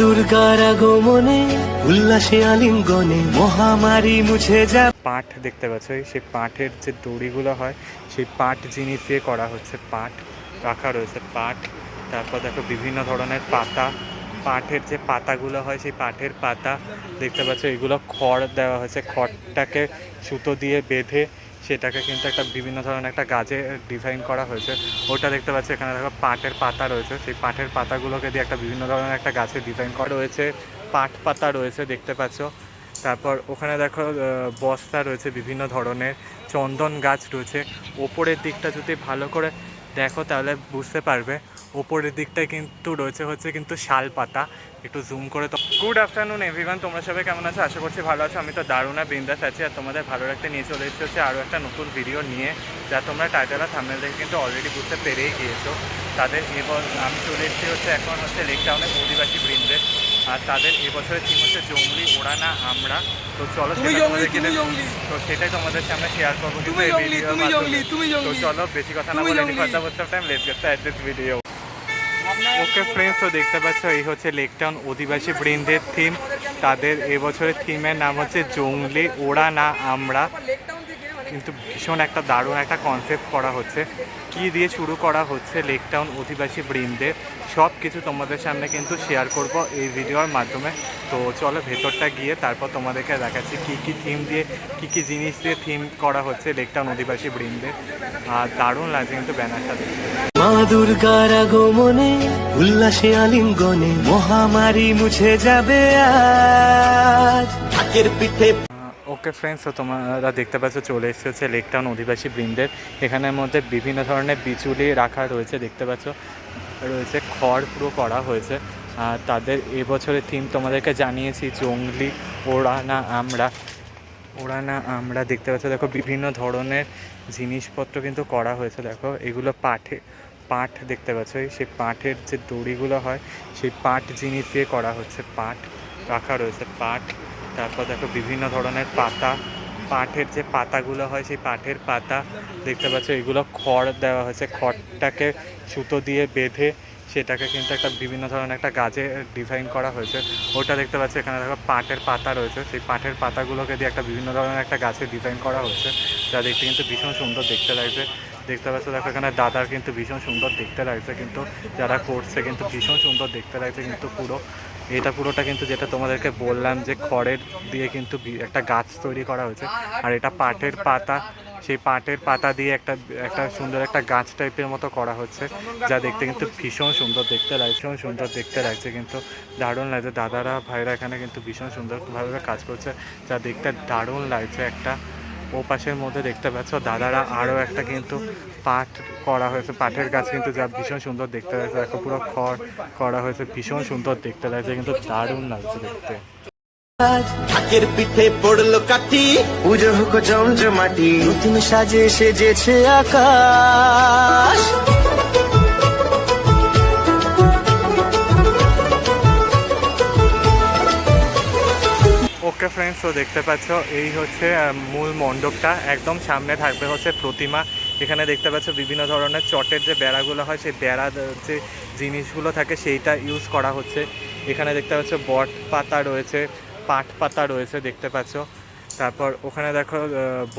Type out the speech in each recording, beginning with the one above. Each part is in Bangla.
দুর্গার আগমনে, উল্লাসে আলিঙ্গনে মহামারী মুছে যা পাট দেখতে পাচ্ছ সেই পাটের যে দড়িগুলো হয়, সেই পাট জিনিস দিয়ে করা হচ্ছে পাট রাখা রয়েছে পাট তারপর দেখো বিভিন্ন ধরনের পাতা পাটের যে পাতাগুলো হয় সেই পাটের পাতা, দেখতে পাচ্ছ এগুলো খড় দেওয়া হয়েছে, খড়টাকে সুতো দিয়ে বেঁধে সেটাকে কিন্তু একটা বিভিন্ন ধরনের একটা গাছে ডিজাইন করা হয়েছে। ওটা দেখতে পাচ্ছি, এখানে দেখো পাটের পাতা রয়েছে। সেই পাটের পাতাগুলোকে দিয়ে একটা বিভিন্ন ধরনের একটা গাছে ডিজাইন করা রয়েছে। পাট পাতা রয়েছে, দেখতে পাচ্ছ। তারপর ওখানে দেখো বস্তা রয়েছে বিভিন্ন ধরনের। চন্দন গাছ রয়েছে। ওপরের দিকটা যদি ভালো করে দেখো তাহলে বুঝতে পারবে। ওপরের দিকটায় কিন্তু রয়েছে হচ্ছে কিন্তু শাল পাতা। একটু জুম করে তো গুড আফটারনুন এভরিওয়ান তোমরা সবাই কেমন আছো? আশা করছি ভালো আছো। আমি তো দারুণা বিন্দাস আছি আর তোমাদের ভালো রাখতে নিয়ে চলে এসেছি হচ্ছে আরও একটা নতুন ভিডিও নিয়ে যা তোমরা টাইটেল আর থামনেল দেখে কিন্তু অলরেডি বুঝতে পেরেই গিয়েছো। তাদের এবছর আমি চলে এসেছি হচ্ছে এখন হচ্ছে লেক টাউনের অধিবাসী বৃন্দে আর তাদের এবছরের থিম হচ্ছে জঙ্গলি ওড়ানা আমরা। তো চলো তো সেটাই তোমাদের সামনে শেয়ার করব তো চলো বেশি কথা না বলে কথা বলতে time let get this video okay friends তো দেখতে পাচ্ছ, এই হচ্ছে লেকটাউন অধিবাসী বৃন্দের থিম তাদের এবছরের থিমের নাম হচ্ছে জঙ্গলি ওরা না আমরা। কিন্তু ভীষণ একটা দারুণ একটা কনসেপ্ট করা হচ্ছে। কি দিয়ে শুরু করা হচ্ছে লেক টাউন অধিবাসী বৃন্দে, সব কিছু তোমাদের সামনে কিন্তু শেয়ার করব এই ভিডিওর মাধ্যমে। তো চলো ভেতরটা গিয়ে তারপর তোমাদেরকে দেখাচ্ছি কী কী থিম দিয়ে, কী কী জিনিস দিয়ে থিম করা হচ্ছে লেক টাউন অধিবাসী বৃন্দে। আর দারুণ লাগছে কিন্তু ব্যানারটা দেখতে। মা দুর্গার আগমনে, উল্লাসে আলিঙ্গনে, মহামারী মুছে যাবে আজ। পিঠে ওকে ফ্রেন্ডস তো তোমরা দেখতে পাচ্ছ, চলে এসেছে লেক টাউন অধিবাসী বৃন্দের। এখানের মধ্যে বিভিন্ন ধরনের বিচুলি রাখা রয়েছে, দেখতে পাচ্ছ। রয়েছে খড় পুরো করা হয়েছে। আর তাদের এবছরের থিম তোমাদেরকে জানিয়েছি, জঙ্গলি ওরা না আমরা। ওরা না আমরা দেখতে পাচ্ছ, দেখো বিভিন্ন ধরনের জিনিসপত্র কিন্তু করা হয়েছে, দেখো। এগুলো পাঠে পাট দেখতে পাচ্ছ, এই সেই পাটের যে দড়িগুলো হয়, সেই পাট জিনিস দিয়ে করা হচ্ছে পাট রাখা রয়েছে পাট তারপর দেখো বিভিন্ন ধরনের পাতা, পাটের যে পাতাগুলো হয় সেই পাটের পাতা, দেখতে পাচ্ছ এগুলো খড় দেওয়া হয়েছে। খড়টাকে সুতো দিয়ে বেঁধে সেটাকে কিন্তু একটা বিভিন্ন ধরনের একটা গাছে ডিজাইন করা হয়েছে। ওটা দেখতে পাচ্ছি এখানে দেখো পাটের পাতা রয়েছে। সেই পাটের পাতাগুলোকে দিয়ে একটা বিভিন্ন ধরনের একটা গাছে ডিজাইন করা হয়েছে। যা দেখতে কিন্তু ভীষণ সুন্দর দেখতে লাগছে। দেখতে পাচ্ছ, দেখো এখানে দাদার কিন্তু ভীষণ সুন্দর দেখতে লাগছে কিন্তু, যারা করছে কিন্তু ভীষণ সুন্দর দেখতে লাগছে কিন্তু পুরো। এটা পুরোটা কিন্তু যেটা তোমাদেরকে বললাম যে খড়ের দিয়ে কিন্তু একটা গাছ তৈরি করা হয়েছে। আর এটা পাটের পাতা, সেই পাটের পাতা দিয়ে একটা একটা সুন্দর একটা গাছ টাইপের মতো করা হচ্ছে, যা দেখতে কিন্তু ভীষণ সুন্দর দেখতে লাগছে, ভীষণ সুন্দর দেখতে লাগছে কিন্তু, দারুণ লাগছে। দাদারা, ভাইরা এখানে কিন্তু ভীষণ সুন্দরভাবে কাজ করছে, যা দেখতে দারুণ লাগছে একটা। ও পাশের মধ্যে দেখতে পাচ্ছ দাদারা আরও একটা কিন্তু পাট করা হয়েছে। পাটের গাছ কিন্তু যা ভীষণ সুন্দর দেখতে লাগছে। দেখো পুরো খড় করা হয়েছে ভীষণ সুন্দর দেখতে লাগছে কিন্তু দারুণ লাগছে দেখতে। ঠাকের পিঠে পড়ল কাঠি। পুজো হোক জমজমাটি নতুন সাজে সেজেছে আকাশ। ওকে ফ্রেন্ডস তো দেখতে পাচ্ছ, এই হচ্ছে মূল মণ্ডপটা। একদম সামনে থাকবে হচ্ছে প্রতিমা। এখানে দেখতে পাচ্ছ বিভিন্ন ধরনের চটের যে বেড়াগুলো হয়, সেই বেড়া যে জিনিসগুলো থাকে, সেইটা ইউজ করা হচ্ছে। এখানে দেখতে পাচ্ছ বট পাতা রয়েছে, পাট পাতা রয়েছে দেখতে পাচ্ছ। তারপর ওখানে দেখো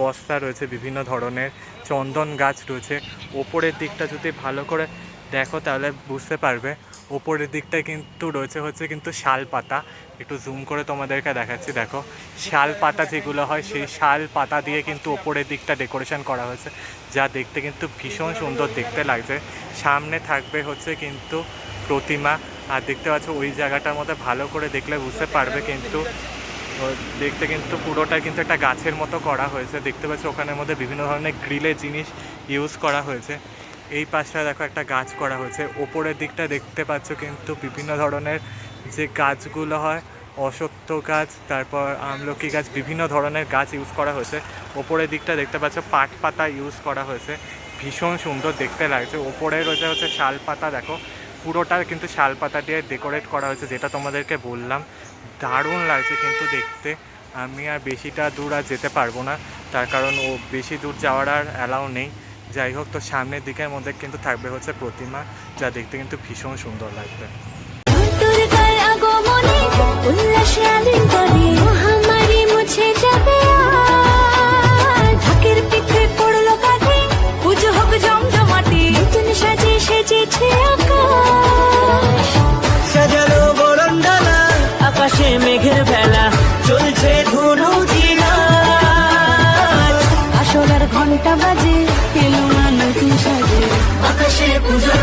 বস্তা রয়েছে বিভিন্ন ধরনের, চন্দন গাছ রয়েছে। ওপরের দিকটা যদি ভালো করে দেখো, তাহলে বুঝতে পারবে। ওপরের দিকটায় কিন্তু রয়েছে, হচ্ছে কিন্তু শাল পাতা। একটু জুম করে তোমাদেরকে দেখাচ্ছি, দেখো। শাল পাতা যেগুলো হয়, সেই শাল পাতা দিয়ে কিন্তু ওপরের দিকটা ডেকোরেশন করা হয়েছে, যা দেখতে কিন্তু ভীষণ সুন্দর দেখতে লাগছে। সামনে থাকবে হচ্ছে কিন্তু প্রতিমা, আর দেখতে পাচ্ছ ওই জায়গাটার মধ্যে ভালো করে দেখলে বুঝতে পারবে কিন্তু দেখতে কিন্তু পুরোটা কিন্তু একটা গাছের মতো করা হয়েছে। দেখতে পাচ্ছ ওখানের মধ্যে বিভিন্ন ধরনের গ্রিলের জিনিস ইউজ করা হয়েছে। এই পাশটা দেখো একটা গাছ করা হয়েছে। ওপরের দিকটা দেখতে পাচ্ছ কিন্তু বিভিন্ন ধরনের যে গাছগুলো হয় অসত্য গাছ, তারপর আমলকি গাছ, বিভিন্ন ধরনের গাছ ইউজ করা হয়েছে। ওপরের দিকটা দেখতে পাচ্ছ পাট পাতা ইউজ করা হয়েছে। ভীষণ সুন্দর দেখতে লাগছে। ওপরে রয়েছে হচ্ছে শাল পাতা, দেখো। পুরোটা কিন্তু শাল পাতা দিয়ে ডেকোরেট করা হয়েছে, যেটা তোমাদেরকে বললাম। দারুণ লাগছে কিন্তু দেখতে। আমি আর বেশিটা দূর আর যেতে পারব না। তার কারণ ও বেশি দূর যাওয়ার আর অ্যালাউ নেই। যাই হোক, তো সামনের দিকের মধ্যে কিন্তু থাকবে হচ্ছে প্রতিমা, যা দেখতে কিন্তু ভীষণ সুন্দর লাগবে। উল্লাসে মহামারী মুছে যাবে বাজে এলো না নতুন সাজে। আকাশে পুজোর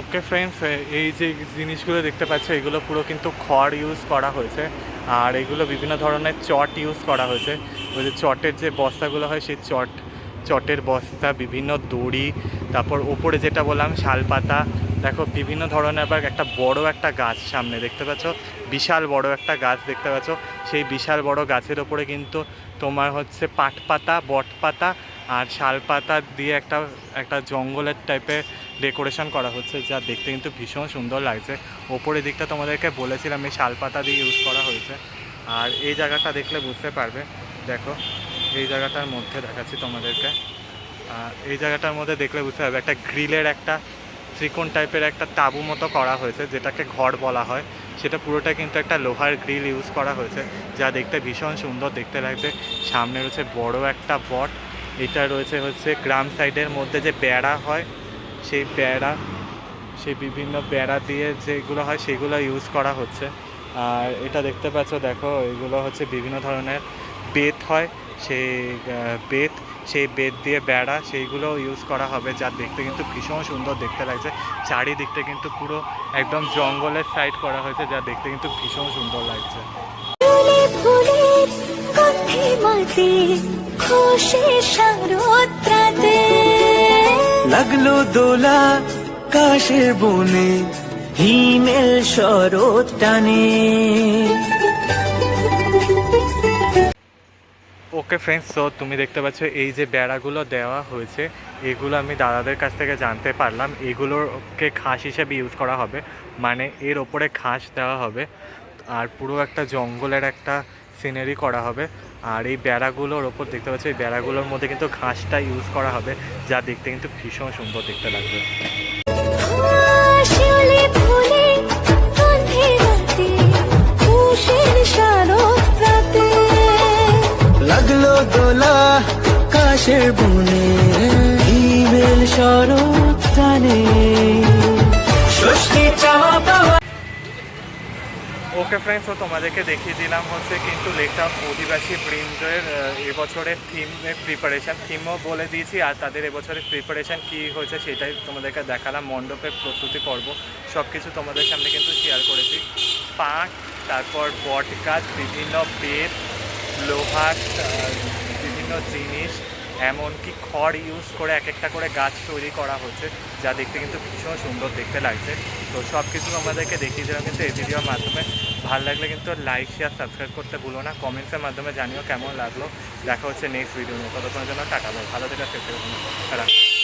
ওকে ফ্রেন্ডস এই যে জিনিসগুলো দেখতে পাচ্ছ, এগুলো পুরো কিন্তু খড় ইউজ করা হয়েছে। আর এগুলো বিভিন্ন ধরনের চট ইউজ করা হয়েছে। ওই যে চটের যে বস্তাগুলো হয়, সেই চট চটের বস্তা, বিভিন্ন দড়ি, তারপর ওপরে যেটা বললাম, শালপাতা, দেখো বিভিন্ন ধরনের আবার একটা বড় একটা গাছ সামনে দেখতে পাচ্ছ, বিশাল বড় একটা গাছ দেখতে পাচ্ছ। সেই বিশাল বড় গাছের ওপরে কিন্তু তোমার হচ্ছে পাট পাতা বট পাতা আর শাল পাতা দিয়ে একটা একটা জঙ্গলের টাইপের ডেকোরেশন করা হচ্ছে, যা দেখতে কিন্তু ভীষণ সুন্দর লাগছে। ওপরের দিকটা তোমাদেরকে বলেছিলাম, এই শাল পাতা দিয়ে ইউজ করা হয়েছে। আর এই জায়গাটা দেখলে বুঝতে পারবে, দেখো। এই জায়গাটার মধ্যে দেখাচ্ছি তোমাদেরকে। এই জায়গাটার মধ্যে দেখলে বুঝতে হবে একটা গ্রিলের একটা ত্রিকোণ টাইপের একটা তাঁবু মতো করা হয়েছে, যেটাকে ঘর বলা হয়। সেটা পুরোটা কিন্তু একটা লোহার গ্রিল ইউজ করা হয়েছে, যা দেখতে ভীষণ সুন্দর, দেখতে লাগছে। সামনে রয়েছে বড় একটা বট, এটা রয়েছে হচ্ছে গ্রাম সাইডের মধ্যে যে বেড়া হয়, সেই বেড়া, সেই বিভিন্ন বেড়া দিয়ে যেগুলো হয়, সেগুলো ইউজ করা হচ্ছে। আর এটা দেখতে পাচ্ছ, দেখো, এগুলো হচ্ছে বিভিন্ন ধরনের বেত হয়। সেই বেত সেই বেত দিয়ে বেড়া সেইগুলো ইউজ করা হবে যা দেখতে কিন্তু ভীষণ সুন্দর দেখতে লাগছে। চারিদিকটা কিন্তু পুরো একদম জঙ্গলের সাইড করা হয়েছে যা দেখতে কিন্তু ভীষণ সুন্দর লাগছে। লাগল দোলা কাশের বনে হিমেল শরৎ টানে। ওকে ফ্রেন্ডস তো তুমি দেখতে পাচ্ছ এই যে বেড়াগুলো দেওয়া হয়েছে, এগুলো আমি দাদাদের কাছ থেকে জানতে পারলাম। এগুলোকে ঘাস হিসেবে ইউজ করা হবে মানে এর ওপরে ঘাস দেওয়া হবে, আর পুরো একটা জঙ্গলের একটা সিনারি করা হবে। আর এই বেড়াগুলোর ওপর দেখতে পাচ্ছ, এই বেড়াগুলোর মধ্যে কিন্তু ঘাসটা ইউজ করা হবে, যা দেখতে কিন্তু ভীষণ সুন্দর দেখতে লাগবে। কাশের বনে হিমেল শরৎ ওকে ফ্রেন্ডস তো তোমাদেরকে দেখিয়ে দিলাম হচ্ছে কিন্তু লেকটাউন অধিবাসী বৃন্দের এবছরের থিমের প্রিপারেশান থিমও বলে দিয়েছি, আর তাদের এবছরের প্রিপারেশান কী হয়েছে সেটাই তোমাদেরকে দেখালাম। মণ্ডপের প্রস্তুতি পর্ব সব কিছু তোমাদের সামনে কিন্তু শেয়ার করেছি। পাট, তারপর বট গাছ বিভিন্ন বেত, লোহার বিভিন্ন জিনিস এমনকি খড় ইউজ করে এক একটা করে গাছ তৈরি করা হচ্ছে, যা দেখতে কিন্তু ভীষণ সুন্দর দেখতে লাগছে। তো সব কিছু আমাদেরকে দেখিয়ে দিলাম কিন্তু এই ভিডিওর মাধ্যমে। ভালো লাগলে কিন্তু লাইক শেয়ার সাবস্ক্রাইব করতে ভুলো না। কমেন্টসের মাধ্যমে জানিও কেমন লাগল। দেখা হচ্ছে নেক্সট ভিডিও নিয়ে ততক্ষণের জন্য টাকা ভালো থেকে সেফ